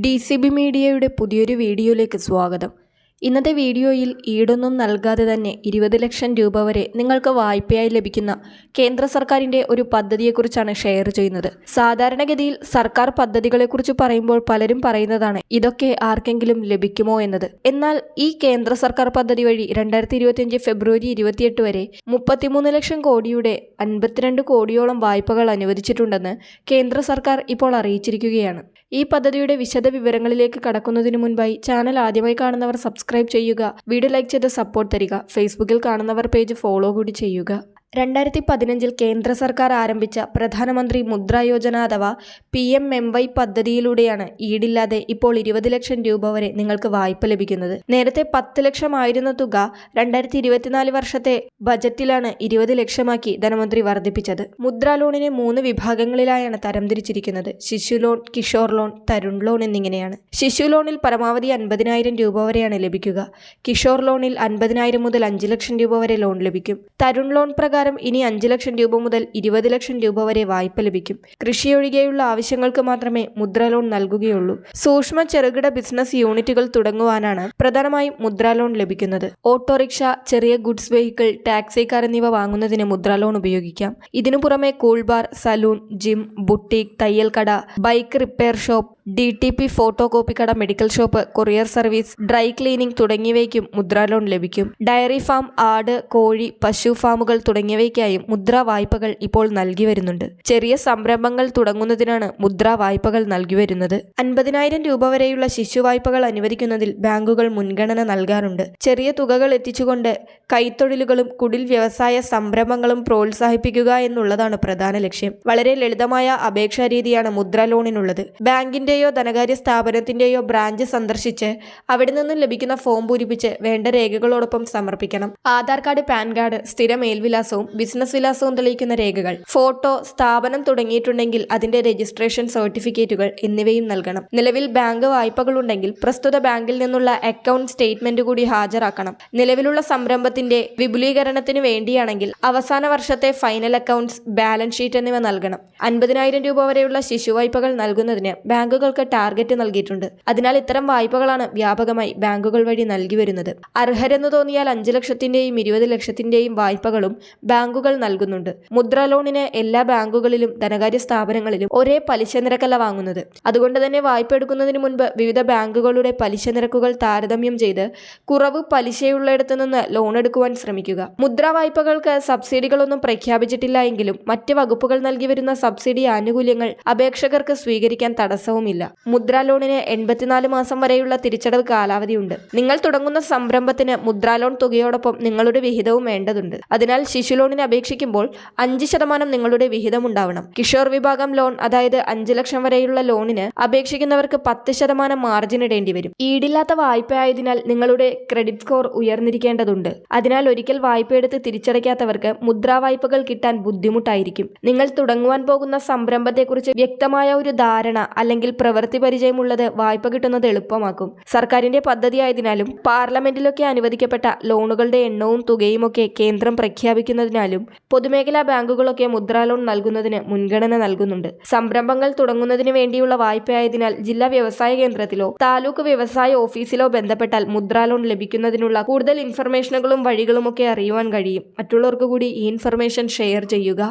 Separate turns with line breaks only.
D C B മീഡിയയുടെ പുതിയൊരു വീഡിയോയിലേക്ക് സ്വാഗതം. ഇന്നത്തെ വീഡിയോയിൽ ഈടൊന്നും നൽകാതെ തന്നെ ഇരുപത് ലക്ഷം രൂപ വരെ നിങ്ങൾക്ക് വായ്പയായി ലഭിക്കുന്ന കേന്ദ്ര സർക്കാരിന്റെ ഒരു പദ്ധതിയെക്കുറിച്ചാണ് ഷെയർ ചെയ്യുന്നത്. സാധാരണഗതിയിൽ സർക്കാർ പദ്ധതികളെക്കുറിച്ച് പറയുമ്പോൾ പലരും പറയുന്നതാണ് ഇതൊക്കെ ആർക്കെങ്കിലും ലഭിക്കുമോ എന്നത്. എന്നാൽ ഈ കേന്ദ്ര സർക്കാർ പദ്ധതി വഴി രണ്ടായിരത്തി ഇരുപത്തിയഞ്ച് ഫെബ്രുവരി ഇരുപത്തിയെട്ട് വരെ മുപ്പത്തിമൂന്ന് ലക്ഷം കോടിയുടെ അൻപത്തിരണ്ട് കോടിയോളം വായ്പകൾ അനുവദിച്ചിട്ടുണ്ടെന്ന് കേന്ദ്ര സർക്കാർ ഇപ്പോൾ അറിയിച്ചിരിക്കുകയാണ്. ഈ പദ്ധതിയുടെ വിശദ വിവരങ്ങളിലേക്ക് കടക്കുന്നതിനു മുൻപായി ചാനൽ ആദ്യമായി കാണുന്നവർ സബ്സ്ക്രൈബ് ചെയ്യുക. വീഡിയോ ലൈക്ക് ചെയ്ത് സപ്പോർട്ട് തരിക. ഫേസ്ബുക്കിൽ കാണുന്നവർ പേജ് ഫോളോ കൂടി ചെയ്യുക. രണ്ടായിരത്തി പതിനഞ്ചിൽ കേന്ദ്ര സർക്കാർ ആരംഭിച്ച പ്രധാനമന്ത്രി മുദ്ര യോജന അഥവാ പി എം എം വൈ പദ്ധതിയിലൂടെയാണ് ഈടില്ലാതെ ഇപ്പോൾ ഇരുപത് ലക്ഷം രൂപ വരെ നിങ്ങൾക്ക് വായ്പ ലഭിക്കുന്നത്. നേരത്തെ പത്ത് ലക്ഷമായിരുന്ന തുക രണ്ടായിരത്തി ഇരുപത്തിനാല് വർഷത്തെ ബജറ്റിലാണ് ഇരുപത് ലക്ഷമാക്കി ധനമന്ത്രി വർദ്ധിപ്പിച്ചത്. മുദ്ര ലോണിനെ മൂന്ന് വിഭാഗങ്ങളിലായാണ് തരംതിരിച്ചിരിക്കുന്നത് Shishu loan Kishore loan Tarun loan എന്നിങ്ങനെയാണ്. ശിശു ലോണിൽ പരമാവധി അൻപതിനായിരം രൂപ വരെയാണ് ലഭിക്കുക. കിഷോർ ലോണിൽ അൻപതിനായിരം മുതൽ അഞ്ച് ലക്ഷം രൂപ വരെ ലോൺ ലഭിക്കും. തരുൺ ലോൺ പ്രകാരം ഇനി അഞ്ച് ലക്ഷം രൂപ മുതൽ ഇരുപത് ലക്ഷം രൂപ വരെ വായ്പ ലഭിക്കും. കൃഷിയൊഴികെയുള്ള ആവശ്യങ്ങൾക്ക് മാത്രമേ മുദ്ര ലോൺ നൽകുകയുള്ളൂ. സൂക്ഷ്മ ചെറുകിട ബിസിനസ് യൂണിറ്റുകൾ തുടങ്ങുവാനാണ് പ്രധാനമായും മുദ്ര ലോൺ ലഭിക്കുന്നത്. ഓട്ടോറിക്ഷ ചെറിയ ഗുഡ്സ് വെഹിക്കിൾ ടാക്സി കാർ എന്നിവ വാങ്ങുന്നതിന് മുദ്ര ലോൺ ഉപയോഗിക്കാം. ഇതിനു പുറമെ കൂൾബാർ സലൂൺ ജിം ബുട്ടീക് തയ്യൽ കട bike repair shop D T P photo copy കട medical shop courier service dry cleaning തുടങ്ങിയവയ്ക്കും Mudra loan ലഭിക്കും. ഡയറി ഫാം ആട് കോഴി പശു ഫാമുകൾ തുടങ്ങിയവയ്ക്കായും മുദ്രാ വായ്പകൾ ഇപ്പോൾ നൽകി വരുന്നുണ്ട്. ചെറിയ സംരംഭങ്ങൾ തുടങ്ങുന്നതിനാണ് മുദ്രാ വായ്പകൾ നൽകി വരുന്നത്. അൻപതിനായിരം രൂപ വരെയുള്ള ശിശു വായ്പകൾ അനുവദിക്കുന്നതിൽ ബാങ്കുകൾ മുൻഗണന നൽകാറുണ്ട്. ചെറിയ തുകകൾ എത്തിച്ചുകൊണ്ട് കൈത്തൊഴിലുകളും കുടിൽ വ്യവസായ സംരംഭങ്ങളും പ്രോത്സാഹിപ്പിക്കുക എന്നുള്ളതാണ് പ്രധാന ലക്ഷ്യം. വളരെ ലളിതമായ അപേക്ഷാ രീതിയാണ് മുദ്രാ ലോണിനുള്ളത്. ബാങ്കിന്റെയോ ധനകാര്യ സ്ഥാപനത്തിന്റെയോ ബ്രാഞ്ച് സന്ദർശിച്ച് അവിടെ നിന്നും ലഭിക്കുന്ന ഫോം പൂരിപ്പിച്ച് വേണ്ട രേഖകളോടൊപ്പം സമർപ്പിക്കണം. ആധാർ കാർഡ് പാൻ കാർഡ് സ്ഥിര മേൽവിലാസവും ബിസിനസ് വിലാസവും തെളിയിക്കുന്ന രേഖകൾ ഫോട്ടോ സ്ഥാപനം തുടങ്ങിയിട്ടുണ്ടെങ്കിൽ അതിന്റെ രജിസ്ട്രേഷൻ സർട്ടിഫിക്കറ്റുകൾ എന്നിവയും നൽകണം. നിലവിൽ ബാങ്ക് വായ്പകളുണ്ടെങ്കിൽ പ്രസ്തുത ബാങ്കിൽ നിന്നുള്ള അക്കൗണ്ട് സ്റ്റേറ്റ്മെന്റ് കൂടി ഹാജരാക്കണം. നിലവിലുള്ള സംരംഭത്തിന്റെ വിപുലീകരണത്തിന് വേണ്ടിയാണെങ്കിൽ അവസാന വർഷത്തെ ഫൈനൽ അക്കൗണ്ട്സ് ബാലൻസ് ഷീറ്റ് എന്നിവ നൽകണം. അൻപതിനായിരം രൂപ വരെയുള്ള ശിശു വായ്പകൾ നൽകുന്നതിന് ബാങ്കുകൾക്ക് ടാർഗറ്റ് നൽകിയിട്ടുണ്ട്. അതിനാൽ ഇത്തരം വായ്പകളാണ് വ്യാപകമായി ബാങ്കുകൾ വഴി നൽകി വരുന്നത്. അർഹരെന്ന് തോന്നിയാൽ അഞ്ച് ലക്ഷത്തിന്റെയും ഇരുപത് ലക്ഷത്തിന്റെയും വായ്പകളും ബാങ്കുകൾ നൽകുന്നുണ്ട്. മുദ്ര ലോണിന് എല്ലാ ബാങ്കുകളിലും ധനകാര്യ സ്ഥാപനങ്ങളിലും ഒരേ പലിശ നിരക്കല്ല വാങ്ങുന്നത്. അതുകൊണ്ട് തന്നെ വായ്പ എടുക്കുന്നതിന് മുൻപ് വിവിധ ബാങ്കുകളുടെ പലിശ നിരക്കുകൾ താരതമ്യം ചെയ്ത് കുറവ് പലിശയുള്ളിടത്തു നിന്ന് ലോൺ എടുക്കുവാൻ ശ്രമിക്കുക. മുദ്ര വായ്പകൾക്ക് സബ്സിഡികളൊന്നും പ്രഖ്യാപിച്ചിട്ടില്ല എങ്കിലും മറ്റ് വകുപ്പുകൾ നൽകി വരുന്ന സബ്സിഡി ആനുകൂല്യങ്ങൾ അപേക്ഷകർക്ക് സ്വീകരിക്കാൻ തടസ്സവുമില്ല. മുദ്ര ലോണിന് എൺപത്തിനാല് മാസം വരെയുള്ള തിരിച്ചടവ് കാലാവധിയുണ്ട്. നിങ്ങൾ തുടങ്ങുന്ന സംരംഭത്തിന് മുദ്രാ ലോൺ തുകയോടൊപ്പം നിങ്ങളുടെ വിഹിതവും വേണ്ടതുണ്ട്. അതിനാൽ ശിശു ലോണിന് അപേക്ഷിക്കുമ്പോൾ അഞ്ച് ശതമാനം നിങ്ങളുടെ വിഹിതം ഉണ്ടാവണം. കിഷോർ വിഭാഗം ലോൺ അതായത് അഞ്ച് ലക്ഷം വരെയുള്ള ലോണിന് അപേക്ഷിക്കുന്നവർക്ക് പത്ത് ശതമാനം മാർജിൻ ഇടേണ്ടി വരും. ഈടില്ലാത്ത വായ്പയായതിനാൽ നിങ്ങളുടെ ക്രെഡിറ്റ് സ്കോർ ഉയർന്നിരിക്കേണ്ടതുണ്ട്. അതിനാൽ ഒരിക്കൽ വായ്പയെടുത്ത് തിരിച്ചടയ്ക്കാത്തവർക്ക് മുദ്രാ വായ്പകൾ കിട്ടാൻ ബുദ്ധിമുട്ടായിരിക്കും. നിങ്ങൾ തുടങ്ങുവാൻ പോകുന്ന സംരംഭത്തെക്കുറിച്ച് വ്യക്തമായ ഒരു ധാരണ അല്ലെങ്കിൽ പ്രവൃത്തി പരിചയമുള്ളത് വായ്പ കിട്ടുന്നത് എളുപ്പമാക്കും. സർക്കാരിന്റെ പദ്ധതി ആയതിനാലും പാർലമെന്റിലൊക്കെ അനുവദിക്കപ്പെട്ട ലോണുകളുടെ എണ്ണവും തുകയുമൊക്കെ കേന്ദ്രം പ്രഖ്യാപിക്കുന്നതിനാലും പൊതുമേഖലാ ബാങ്കുകളൊക്കെ മുദ്രാ ലോൺ നൽകുന്നതിന് മുൻഗണന നൽകുന്നുണ്ട്. സംരംഭങ്ങൾ തുടങ്ങുന്നതിന് വേണ്ടിയുള്ള വായ്പയായതിനാൽ ജില്ലാ വ്യവസായ കേന്ദ്രത്തിലോ താലൂക്ക് വ്യവസായ ഓഫീസിലോ ബന്ധപ്പെട്ടാൽ മുദ്രാ ലോൺ ലഭിക്കുന്നതിനുള്ള കൂടുതൽ ഇൻഫർമേഷനുകളും വഴികളുമൊക്കെ അറിയുവാൻ കഴിയും. മറ്റുള്ളവർക്ക് കൂടി ഈ ഇൻഫർമേഷൻ ഷെയർ ചെയ്യുക.